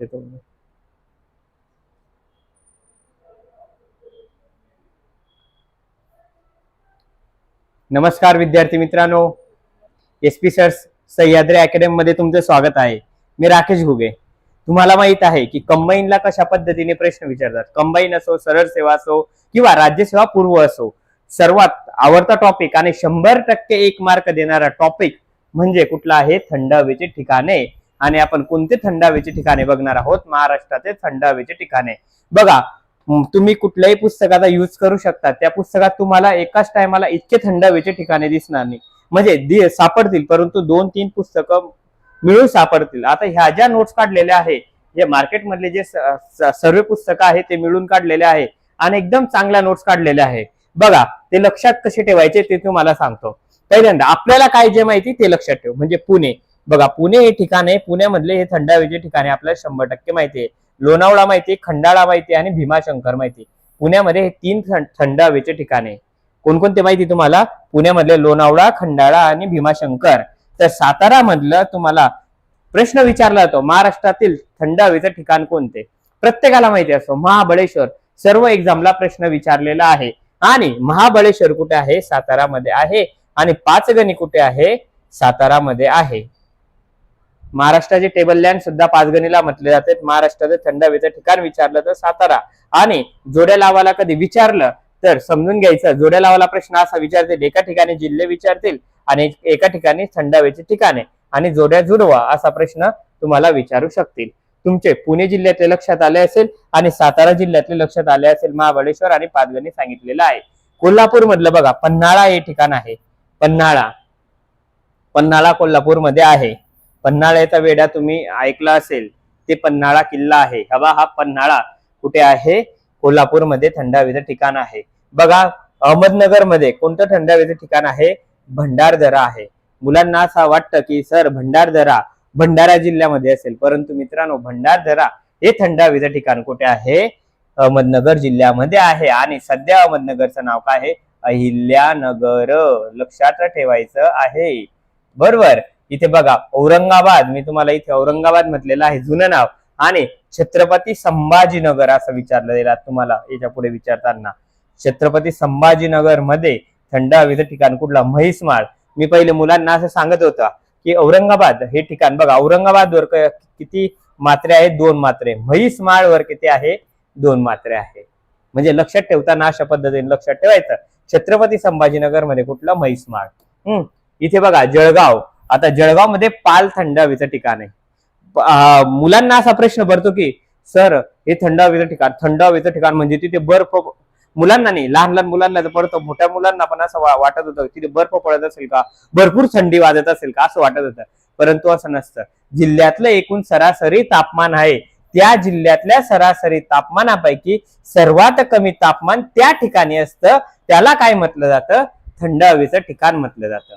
ते तो नमस्कार विद्यार्थी मित्रांनो. S P sir Sahyadri academy मध्ये तुमचं स्वागत आहे. मी राकेश घुगे. तुम्हाला माहीत आहे की कंबाईनला कशा पद्धतीने प्रश्न विचारतात? कंबाईन असो सरळ सेवा असो किंवा राज्यसेवा पूर्व असो. सर्वात आवडता टॉपिक आणि शंभर टक्के एक मार्क देणारा टॉपिक म्हणजे कुठला आहे? थंड हवेचे ठिकाणे. आणि आपण कोणते थंड हवेचे ठिकाणे बघणार आहोत? महाराष्ट्राचे थंड हवेचे ठिकाणे. बघा तुम्ही कुठल्याही पुस्तकाचा युज करू शकता. त्या पुस्तकात तुम्हाला एकाच टायमाला इतके थंड हवेचे ठिकाणे दिसणार नाही. म्हणजे सापडतील परंतु दोन तीन पुस्तकं मिळून सापडतील. आता ह्या ज्या नोट्स काढलेल्या आहे जे मार्केटमधले जे सर्व पुस्तकं आहे ते मिळून काढलेले आहे आणि एकदम चांगल्या नोट्स काढलेल्या आहे. बघा ते लक्षात कसे ठेवायचे ते तुम्हाला सांगतो. पहिल्यांदा आपल्याला काय जे माहिती ते लक्षात ठेव. म्हणजे पुणे. बघा पुणे हे ठिकाण आहे. पुण्यामधले हे थंड हवेचे ठिकाणे आपल्याला शंभर टक्के माहिती आहे. लोणावळा माहिती आहे खंडाळा माहिती आहे आणि भीमाशंकर माहिती आहे. पुण्यामध्ये हे तीन थंड हवेचे ठिकाण आहे. कोणकोणते माहिती तुम्हाला? पुण्यामधले लोणावळा खंडाळा आणि भीमाशंकर. तर सातारा मधलं तुम्हाला प्रश्न विचारला जातो महाराष्ट्रातील थंड हवेचं ठिकाण कोणते? प्रत्येकाला माहिती असतो महाबळेश्वर. सर्व एक्झामला प्रश्न विचारलेला आहे. आणि महाबळेश्वर कुठे आहे? सातारामध्ये आहे. आणि पाचगणी कुठे आहे? सातारामध्ये आहे. महाराष्ट्राचे टेबल लँड सुद्धा पाचगणीला म्हटले जाते. महाराष्ट्राचं थंड हवेचं ठिकाण विचारलं तर सातारा. आणि जोड्या लावाला कधी विचारलं तर समजून घ्यायचं जोड्या लावाला प्रश्न असा विचारतील एका ठिकाणी जिल्हे विचारतील आणि एका ठिकाणी थंड हवेचे ठिकाणे आणि जोड्या जुडवा असा प्रश्न तुम्हाला विचारू शकतील. तुमचे पुणे जिल्ह्यातले लक्षात आले असेल आणि सातारा जिल्ह्यातले लक्षात आले असेल महाबळेश्वर आणि पाचगणी सांगितलेलं आहे. कोल्हापूर मधलं बघा पन्हाळा हे ठिकाण आहे. पन्हाळा. पन्हाळा कोल्हापूरमध्ये आहे. पन्हाळ्याचा वेढा तुम्ही ऐकला असेल ते पन्हाळा किल्ला आहे. हवा हा पन्हाळा कुठे आहे? कोल्हापूरमध्ये थंड हवेचं ठिकाण आहे. बघा अहमदनगरमध्ये कोणतं थंड हवेचं ठिकाण आहे? भंडारदरा आहे. मुलांना असं वाटतं की सर भंडारदरा भंडारा जिल्ह्यामध्ये असेल. परंतु मित्रांनो भंडारदरा हे थंड हवेचं ठिकाण कुठे आहे? अहमदनगर जिल्ह्यामध्ये आहे. आणि सध्या अहमदनगरचं नाव काय आहे? अहिल्यानगर. लक्षात ठेवायचं आहे. बरोबर. इथे बघा औरंगाबाद मी तुम्हाला इथे औरंगाबाद म्हटलेलं आहे जुनं नाव. आणि छत्रपती संभाजीनगर असं विचारलं गेलं तुम्हाला याच्यापुढे विचारताना. छत्रपती संभाजीनगरमध्ये थंड हवेचं ठिकाण कुठला? म्हैसमाळ. मी पहिले मुलांना असं सांगत होता की औरंगाबाद हे ठिकाण बघा औरंगाबाद वर किती मात्रे आहेत? दोन मात्रे. म्हैसमाळ वर किती आहे? दोन मात्रे आहे. म्हणजे लक्षात ठेवताना अशा पद्धतीने लक्षात ठेवायचं. छत्रपती संभाजीनगरमध्ये कुठलं? म्हैसमाळ. हम्म. इथे बघा जळगाव. आता जळगावमध्ये पाल थंड हवेचं ठिकाण आहे. मुलांना असा प्रश्न पडतो की सर हे थंड हवेचं ठिकाण थंड हवेचं ठिकाण म्हणजे तिथे बर्फ मुलांना नाही लहान लहान मुलांना तर पडतो. मोठ्या मुलांना पण असं वाटत होतं तिथे बर्फ पडत असेल का? भरपूर थंडी वाजत असेल का? असं वाटत होतं. परंतु असं नसतं. जिल्ह्यातलं एकूण सरासरी तापमान आहे. त्या जिल्ह्यातल्या सरासरी तापमानापैकी सर्वात कमी तापमान त्या ठिकाणी असतं. त्याला काय म्हटलं जातं? थंड हवेचं ठिकाण म्हटलं जातं.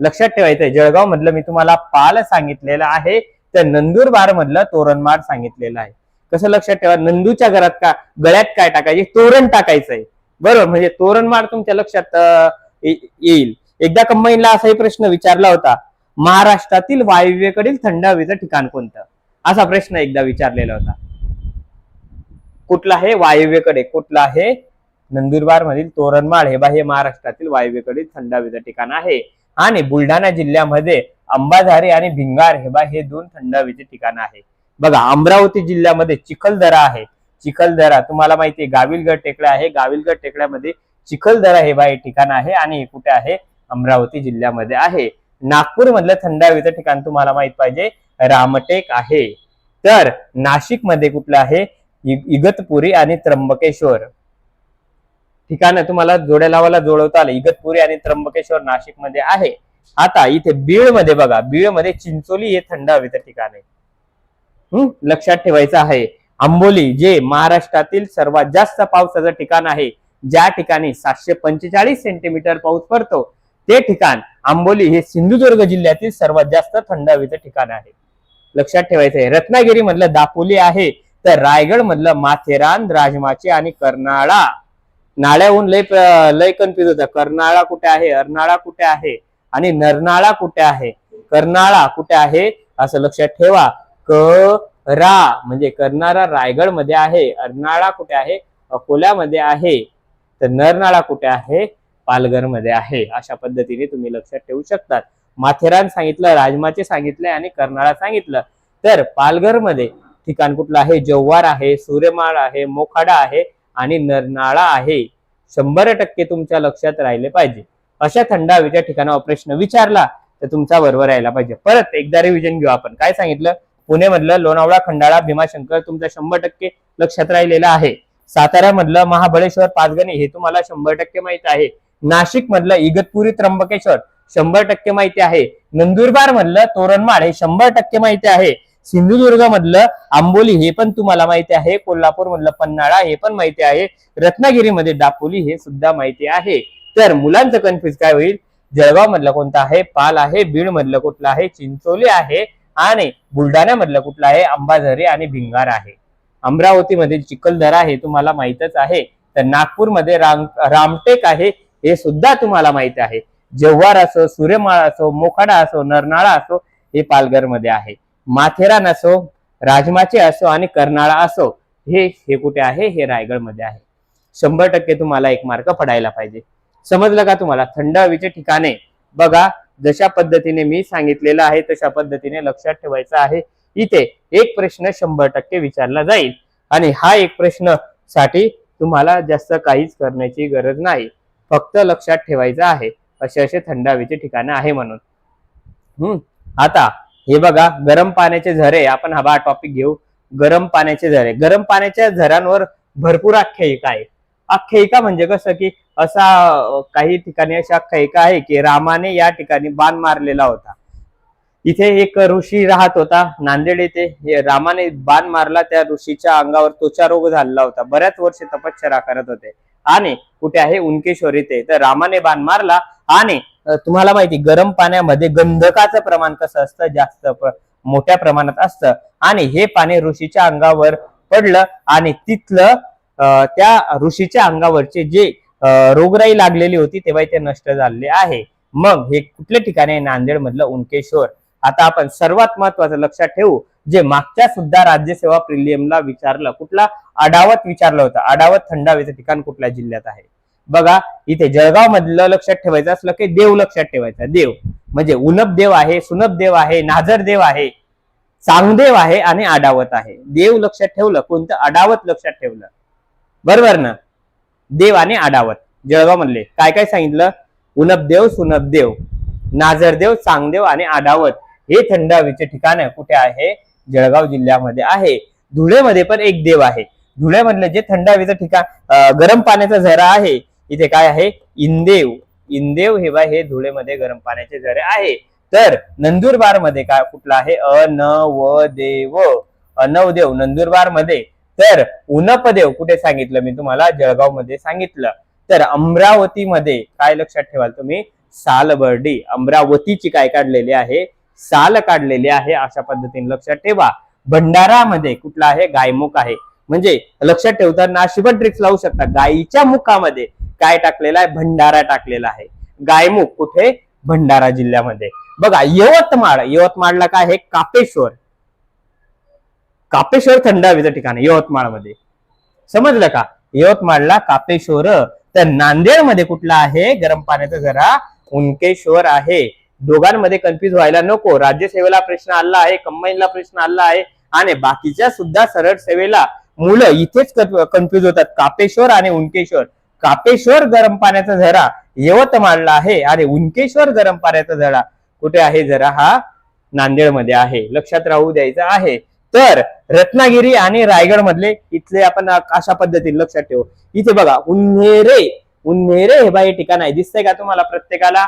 लक्षात ठेवायचंय. जळगाव मधलं मी तुम्हाला पाल सांगितलेलं आहे तर नंदुरबार मधलं तोरणमाळ सांगितलेलं आहे. कसं लक्षात ठेवा नंदूच्या घरात का गळ्यात काय टाकायचे? तोरण टाकायचंय. बरोबर म्हणजे तोरणमाळ तुमच्या लक्षात येईल. एकदा कंबाईनला असाही प्रश्न विचारला होता महाराष्ट्रातील वायव्येकडील थंड हवेचं ठिकाण कोणतं? असा प्रश्न एकदा विचारलेला होता. कुठला आहे वायव्येकडे? कुठला आहे नंदुरबार मधील तोरणमाळ? हे बा हे महाराष्ट्रातील वायव्येकडील थंड हवेचं ठिकाण आहे. आणि बुलढाणा जिल्ह्यामध्ये अंबाझारी आणि भिंगार हे बा हे दोन थंड हवेचे ठिकाण आहे. बघा अमरावती जिल्ह्यामध्ये चिखलदरा आहे. चिखलदरा तुम्हाला माहिती आहे गाविलगड टेकड्या आहे. गाविलगड टेकड्यामध्ये चिखलदरा हे बा हे ठिकाण आहे आणि हे कुठे आहे? अमरावती जिल्ह्यामध्ये आहे. नागपूर मधलं थंड हवेचं ठिकाण तुम्हाला माहीत पाहिजे रामटेक आहे. तर नाशिकमध्ये कुठलं आहे? इगतपुरी आणि त्र्यंबकेश्वर. ठिकाण तुम्हाला जोड्या लावायला जोडवता आलं. इगतपुरी आणि त्र्यंबकेश्वर नाशिकमध्ये आहे. आता इथे बीडमध्ये बघा. बीडमध्ये चिंचोली हे थंड हवेचं ठिकाण आहे. हम्म लक्षात ठेवायचं आहे. आंबोली जे महाराष्ट्रातील सर्वात जास्त पावसाचं ठिकाण आहे. ज्या ठिकाणी सातशे पंचेचाळीस सेंटीमीटर पाऊस पडतो ते ठिकाण आंबोली हे सिंधुदुर्ग जिल्ह्यातील सर्वात जास्त थंड हवेचं ठिकाण आहे. लक्षात ठेवायचं आहे. रत्नागिरी मधलं दापोली आहे. तर रायगड मधलं माथेरान राजमाची आणि कर्नाळा. नाळ्याहून लय लय कन्फ्युज होतं कर्नाळा कुठे आहे? अर्नाळा कुठे आहे? आणि नरनाळा कुठे आहे? कर्नाळा कुठे आहे? असं लक्षात ठेवा. क रा म्हणजे कर्नाळा रायगडमध्ये आहे. अर्नाळा कुठे आहे? अकोल्यामध्ये आहे. तर नरनाळा कुठे आहे? पालघरमध्ये आहे. अशा पद्धतीने तुम्ही लक्षात ठेवू शकतात. माथेरान सांगितलं राजमाचे सांगितले आणि कर्नाळा सांगितलं. तर पालघरमध्ये ठिकाण कुठलं आहे? जव्हार आहे सूर्यमाळ आहे मोखाडा आहे. आणि नरनाळा आहे. शंभर टक्के तुमच्या लक्षात राहिले पाहिजे. अशा थंड हवेच्या ठिकाणावर प्रश्न विचारला तर तुमचा बरोबर राहिला पाहिजे. परत एकदा रिव्हिजन घेऊ आपण. काय सांगितलं? पुणे मधलं लोणावळा खंडाळा भीमाशंकर तुमचा शंभर टक्के लक्षात राहिलेला आहे. सातारा मधलं महाबळेश्वर पाचगणी हे तुम्हाला शंभर टक्के माहीत आहे. नाशिक मधलं इगतपुरी त्र्यंबकेश्वर शंभर टक्के माहिती आहे. नंदुरबार मधलं तोरणमाळ हे शंभर टक्के माहिती आहे. सिंधुदुर्ग मधलं आंबोली हे पण तुम्हाला माहिती आहे कोल्हापूर मधलं पन्हाळा हे पण माहिती आहे रत्नागिरीमध्ये दापोली हे सुद्धा माहिती आहे. तर मुलांचं कन्फ्युज काय होईल? जळगाव मधलं कोणतं आहे? पाल आहे बीड मधलं कुठलं आहे? चिंचोली आहे आणि बुलढाण्यामधलं कुठलं आहे? अंबाझरी आणि भिंगार आहे. अमरावतीमध्ये चिखलदरा हे तुम्हाला माहितच आहे. तर नागपूरमध्ये राम रामटेक आहे हे सुद्धा तुम्हाला माहिती आहे. जव्हार असो सूर्यमाळ असो मोखाडा असो नरनाळा असो हे पालघरमध्ये आहे. माथेरान असो राजमाचे असो आणि कर्नाळा असो हे हे कुठे आहे? हे रायगडमध्ये आहे. शंभर टक्के तुम्हाला एक मार्क पडायला पाहिजे. समजलं का तुम्हाला? थंड हवेचे ठिकाणे. बघा जशा पद्धतीने मी सांगितलेलं आहे तशा पद्धतीने लक्षात ठेवायचं आहे. इथे एक प्रश्न शंभर टक्के विचारला जाईल. आणि हा एक प्रश्नसाठी तुम्हाला जास्त काहीच करण्याची गरज नाही. फक्त लक्षात ठेवायचं आहे असे असे थंड हवेचे ठिकाणं आहे म्हणून. हम्म आता हे बघा गरम पाण्याचे झरे आपण हा टॉपिक घेऊ. गरम पाण्याचे झरे. गरम पाण्याच्या झऱ्यांवर भरपूर आख्यायिका आहे आख्यायिका म्हणजे कसं की असा काही ठिकाणी अशी आख्यायिका आहे की रामाने या ठिकाणी बाण मारलेला होता. इथे एक ऋषी राहत होता नांदेड येथे. हे रामाने बाण मारला त्या ऋषीच्या अंगावर त्वचा रोग झालेला होता. बऱ्याच वर्ष तपश्चर्या करत होते. आणि कुठे आहे? उनकेश्वर इथे तर रामाने बाण मारला आणि तुम्हाला माहिती गरम पाण्यामध्ये गंधकाचं प्रमाण कसं असतं? जास्त मोठ्या प्रमाणात असतं. आणि हे पाणी ऋषीच्या अंगावर पडलं आणि तिथलं त्या ऋषीच्या अंगावरचे जे रोगराई लागलेली होती तेव्हा ते नष्ट झालेले आहे. मग हे कुठल्या ठिकाणी? नांदेड मधलं उनकेश्वर. आता आपण सर्वात महत्वाचं लक्षात ठेवू जे मागच्या सुद्धा राज्यसेवा प्रिलियमला विचारलं कुठला? अडावत विचारलं होतं. अडावत थंड हवेचं ठिकाण कुठल्या जिल्ह्यात आहे? बघा इथे जळगाव मधलं लक्षात ठेवायचं असलं की देव लक्षात ठेवायचा. देव म्हणजे उनप देव आहे सुनप देव आहे नाझर देव आहे चांगदेव आहे आणि आडावत आहे. देव लक्षात ठेवलं कोणतं? आडावत लक्षात ठेवलं. बरोबर ना? देव आणि आडावत जळगाव मधले काय काय सांगितलं? उनबदेव सुनबदेव नाझरदेव चांगदेव आणि आडावत. हे थंड हवेचे ठिकाण आहे. कुठे आहे? जळगाव जिल्ह्यामध्ये आहे. धुळेमध्ये पण एक देव आहे. धुळ्यामधलं जे थंड हवेचं ठिकाण गरम पाण्याचा झरा आहे इथे काय आहे? इंदेव. इंदेव हे बा हे धुळेमध्ये गरम पाण्याचे झरे आहे. तर नंदुरबारमध्ये काय कुठला आहे? अनवदेव. अनवदेव नंदुरबारमध्ये तर उनपदेव कुठे सांगितलं मी तुम्हाला? जळगावमध्ये सांगितलं. तर अमरावतीमध्ये काय लक्षात ठेवाल तुम्ही? सालबर्डी. अमरावतीची काय काढलेली आहे? साल काढलेली आहे अशा पद्धतीने लक्षात ठेवा. भंडारामध्ये कुठला आहे? गायमुख आहे. म्हणजे लक्षात ठेवताना शिवट ट्रिक्स लावू शकता. गायीच्या मुखामध्ये काय टाकलेला आहे? भंडारा टाकलेला आहे. गायमुख कुठे? भंडारा जिल्ह्यामध्ये. बघा यवतमाळ. यवतमाळला काय आहे? कापेश्वर. कापेश्वर थंड हवेचं ठिकाण यवतमाळमध्ये. समजलं का? यवतमाळला कापेश्वर. तर नांदेडमध्ये कुठला आहे? गरम पाण्याचा जरा उनकेश्वर आहे. दोघांमध्ये कन्फ्युज व्हायला नको. राज्यसेवेला प्रश्न आला आहे कंबाईनला प्रश्न आला आहे. आणि बाकीच्या सुद्धा सरळ सेवेला मुलं इथेच कन्फ्युज होतात. कापेश्वर आणि उनकेश्वर. कापेश्वर गरम पाण्याचा झरा यवतमाळला आहे आणि उनकेश्वर गरम पाण्याचा झरा कुठे आहे? जरा हा नांदेडमध्ये आहे. लक्षात राहू द्यायचं आहे. तर रत्नागिरी आणि रायगड मधले इथले आपण अशा पद्धतीने लक्षात ठेवू? इथे बघा उन्हेरे उन्हेरे हे बाई ठिकाण आहे. दिसतंय का तुम्हाला प्रत्येकाला?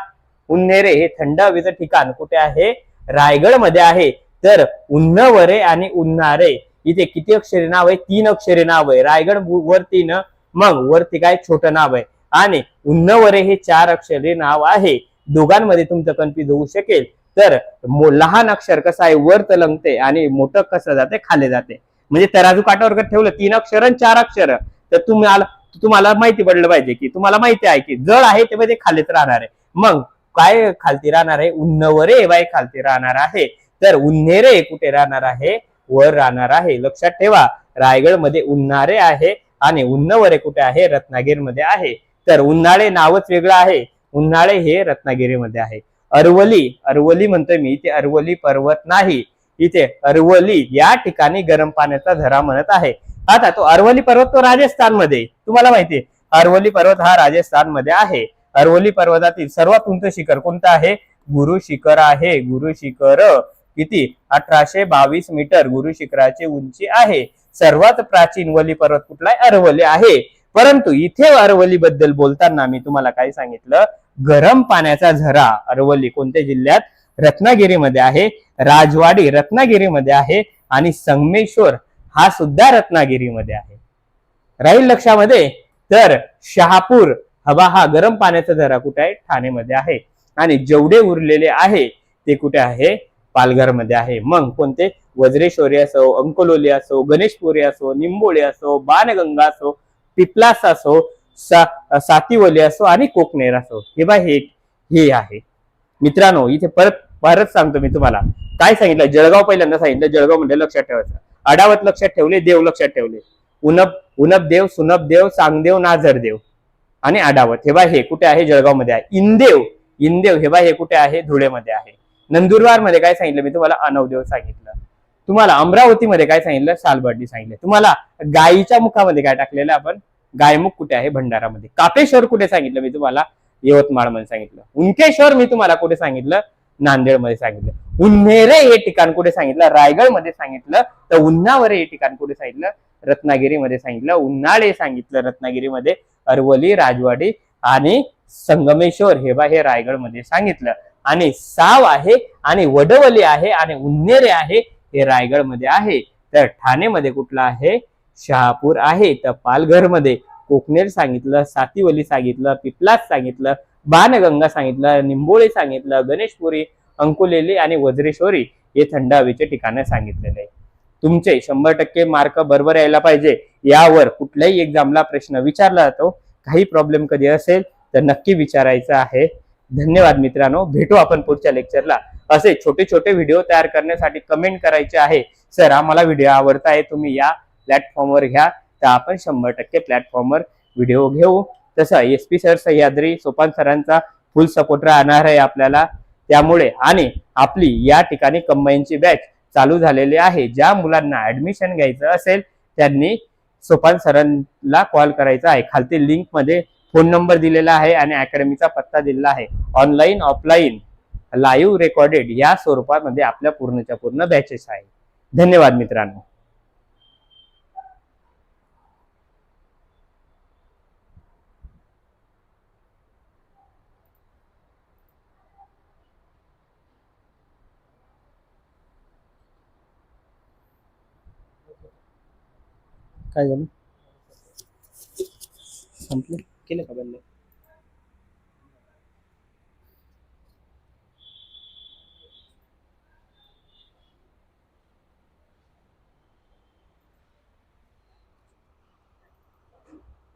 उन्हेरे हे थंड हवेचं ठिकाण कुठे आहे? रायगडमध्ये आहे. तर उन्नवरे आणि उन्हारे इथे किती अक्षरी नाव आहे? तीन अक्षरी नाव आहे. रायगड वर तीन मग वरती काय छोटं नाव आहे? आणि उन्नवरे हे चार अक्षरी नाव आहे. दोघांमध्ये तुमचं कन्फ्युज होऊ शकेल. तर मो- लहान अक्षर कसं आहे? वर तलंगते आणि मोठं कसं जाते? खाली जाते. म्हणजे तराजू काटावर ठेवलं तीन अक्षर आणि चार अक्षर. तर तुम्हाला तुम्हाला माहिती पडलं पाहिजे की तुम्हाला माहिती आहे की जड आहे ते म्हणजे खालीच राहणार आहे. मग काय खालती राहणार आहे? उन्नवरे वाय खालती राहणार आहे. तर उन्हेरे कुठे राहणार आहे? वर राहणार आहे. लक्षात ठेवा. रायगडमध्ये उन्हारे आहे. आणि उन्नवरे कुठे आहे? रत्नागिरीमध्ये आहे. तर उन्हाळे नावच वेगळं आहे. उन्हाळे हे रत्नागिरीमध्ये आहे. अरवली अरवली म्हणतोय मी. इथे अरवली पर्वत नाही. इथे अरवली या ठिकाणी गरम पाण्याचा झरा म्हणत आहे. आता तो अरवली पर्वत तो राजस्थानमध्ये. तुम्हाला माहिती आहे. अरवली पर्वत हा राजस्थानमध्ये आहे. अरवली पर्वतातील सर्वात उंच शिखर कोणतं आहे? गुरु शिखर आहे. गुरु शिखर किती? अठराशे बावीस मीटर. गुरु शिखराची उंची आहे. सर्वात प्राचीन वली पर्वत कुठला आहे अरवली आहे. परंतु इथे अरवली बद्दल बोलताना मी तुम्हाला काय सांगितलं. गरम पाण्याचा झरा अरवली कोणत्या जिल्ह्यात? रत्नागिरीमध्ये आहे. राजवाडी रत्नागिरीमध्ये आहे. आणि संगमेश्वर हा सुद्धा रत्नागिरीमध्ये आहे. राहील लक्षामध्ये? तर शहापूर हवा हा गरम पाण्याचा झरा कुठे आहे? ठाणेमध्ये आहे. आणि जेवढे उरलेले आहे ते कुठे आहे? पालघरमध्ये आहे. मग कोणते? वज्रेश्वरी असो अंकोलोली असो गणेशपुरी असो निंबोळी असो बाणगंगा असो पिपलास असो सा सातीवली असो आणि कोकणेर असो. हे बा हे हे आहे. मित्रांनो इथे परत परत सांगतो मी तुम्हाला. काय सांगितलं? जळगाव पहिल्यांदा सांगितलं. जळगाव म्हणजे लक्षात ठेवायचं. अडावत लक्षात ठेवले देव लक्षात ठेवले. उनप उनप देव सुनप देव सांगदेव नाझर देव आणि आडावत हे बा हे कुठे आहे? जळगावमध्ये आहे. इंदेव इंदेव हे बा हे कुठे आहे? धुळेमध्ये आहे. नंदुरबारमध्ये काय सांगितलं? मी तुम्हाला अनवदेव सांगितलं. तुम्हाला अमरावतीमध्ये काय सांगितलं? सालबर्डी सांगितलं. तुम्हाला गायीच्या मुखामध्ये काय टाकलेलं आपण? गायमुख कुठे आहे? भंडारामध्ये. कापेश्वर कुठे सांगितलं? मी तुम्हाला यवतमाळमध्ये सांगितलं. उनकेश्वर मी तुम्हाला कुठे सांगितलं? नांदेडमध्ये सांगितलं. उन्हेरे हे ठिकाण कुठे सांगितलं? रायगडमध्ये सांगितलं. तर उन्हावरे हे ठिकाण कुठे सांगितलं? रत्नागिरीमध्ये सांगितलं. उन्हाळे सांगितलं रत्नागिरीमध्ये. अरवली राजवाडी आणि संगमेश्वर हे बा हे रायगडमध्ये सांगितलं. आणि साव आहे आणि वडवली आहे आणि उन्नेरे आहे हे रायगडमध्ये आहे. तर ठाणेमध्ये कुठला आहे? शहापूर आहे. तर पालघरमध्ये कोकणेर सांगितलं सातीवली सांगितलं पिपलास सांगितलं बाणगंगा सांगितलं निंबोळी सांगितलं गणेशपुरी अंकुलेली आणि वज्रेश्वरी हे थंड हवेचे ठिकाणं सांगितलेले आहे. तुमचे शंभर टक्के मार्क बरोबर यायला पाहिजे. यावर कुठल्याही एक्झामला प्रश्न विचारला जातो. काही प्रॉब्लेम कधी असेल तर नक्की विचारायचं आहे. धन्यवाद मित्रांनो. भेटू आपण पुढच्या लेक्चरला असे छोटे छोटे व्हिडिओ तयार करण्यासाठी कमेंट करायचे आहे. सर आम्हाला व्हिडिओ आवडता आहे तुम्ही या प्लॅटफॉर्मवर घ्या. तर आपण शंभर टक्के प्लॅटफॉर्मवर व्हिडिओ घेऊ. तसं S P sir Sahyadri Sopan सरांचा फुल सपोर्ट राहणार आहे आपल्याला. त्यामुळे आणि आपली या ठिकाणी कंबाईनची बॅच चालू झालेली आहे. ज्या मुलांना ऍडमिशन घ्यायचं असेल त्यांनी सोपान सरांना कॉल करायचा आहे. खालती लिंकमध्ये फोन नंबर दिलेला आहे आणि अकॅडमीचा पत्ता दिलेला आहे. ऑनलाईन ऑफलाईन लाईव्ह रेकॉर्डेड या स्वरूपामध्ये आपल्या पूर्णच्या पूर्ण बॅचेस आहे धन्यवाद मित्रांनो. काय झालं? संपलं? केलं का बंद